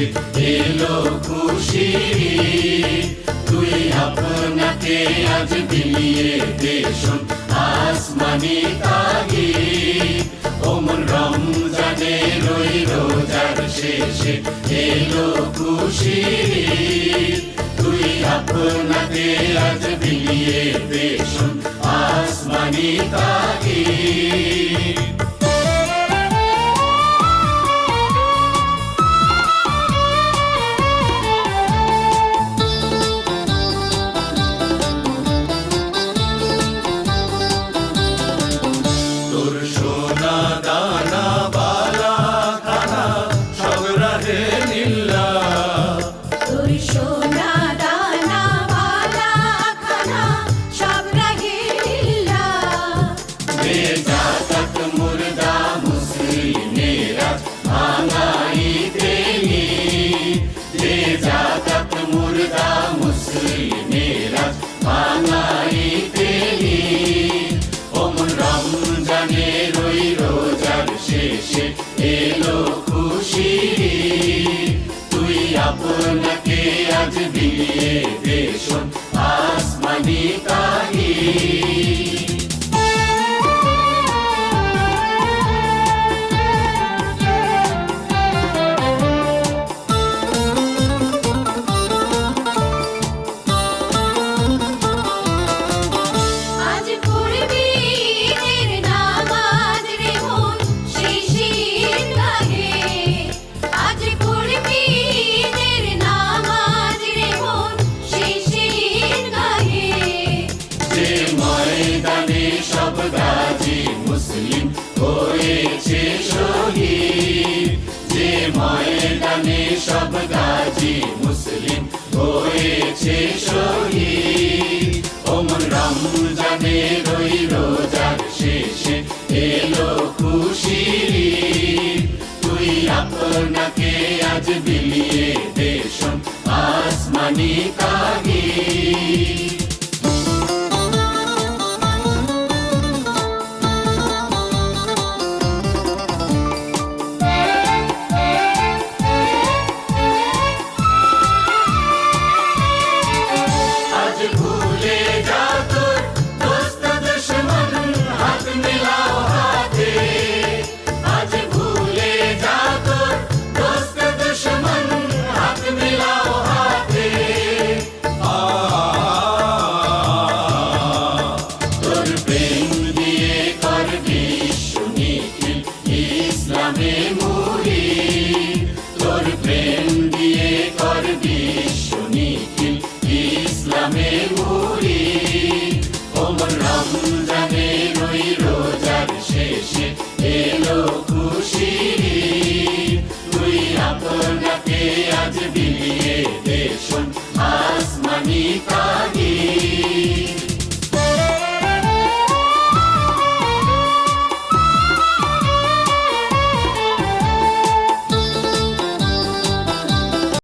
নসিব এলো খুশি তুই আপনাকে আজ দিলিয়ে দেশন আসমানি তাগি ওমন রমজানে রই রোজার শেষে এলো খুশি তুই আপনাকে আজ দিলিয়ে দেশন আসমানি তাগি ভাঙাইতে নি বেজাতক মুর্দা মুসলিমেরা ভাঙাইতে ওমন রমজানে রই রোজার শেষে এলো খুশি তুই আপনাকে আজ বিলিয়ে দেশন হয়েছে শহীদ, যে ময়দানে সব গাজী মুসলিম হয়েছে শহীদ। ওমন রমজানে রই রোজার শেষে এলো খুশি তুই আপনাকে আজ বিলিয়ে দেশন আসমানি কাগি আমি মুড়ি, তোর প্রেম দিয়ে কর বিশ্ব ইসলামে মুড়ি, ওমর রমজানের ওই রোজার শেষে এলো খুশি তুই আপনাকে আজ বিলিয়ে দেশন আসমানি তা